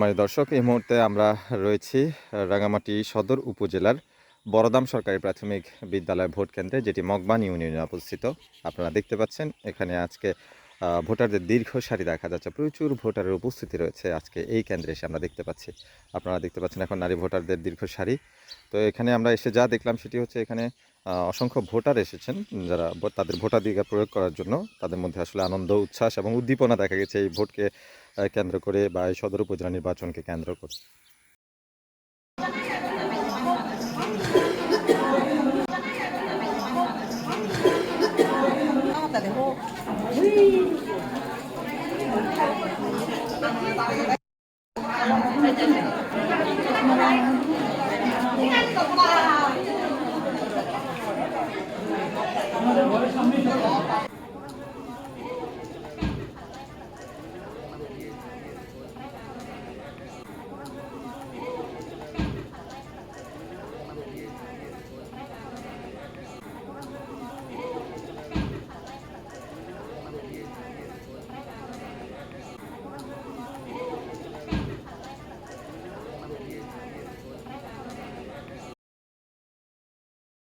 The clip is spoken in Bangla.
মানে দর্শক, এই মুহূর্তে আমরা রয়েছি রাঙামাটি সদর উপজেলার বড়দাম সরকারি প্রাথমিক বিদ্যালয় ভোট কেন্দ্রে, যেটি মগবান ইউনিয়নে অবস্থিত। আপনারা দেখতে পাচ্ছেন, এখানে আজকে ভোটারদের দীর্ঘ সারি দেখা যাচ্ছে। প্রচুর ভোটারের উপস্থিতি রয়েছে আজকে এই কেন্দ্রে এসে আমরা দেখতে পাচ্ছি। আপনারা দেখতে পাচ্ছেন এখন নারী ভোটারদের দীর্ঘ সারি। তো এখানে আমরা এসে যা দেখলাম, সেটি হচ্ছে এখানে অসংখ্য ভোটার এসেছেন, যারা তাদের ভোটাধিকার প্রয়োগ করার জন্য। তাদের মধ্যে আসলে আনন্দ, উচ্ছ্বাস এবং উদ্দীপনা দেখা গেছে এই ভোটকে কেন্দ্র করে বা এই সদর উপজেলা নির্বাচনকে কেন্দ্র করে। আমাদের সামনে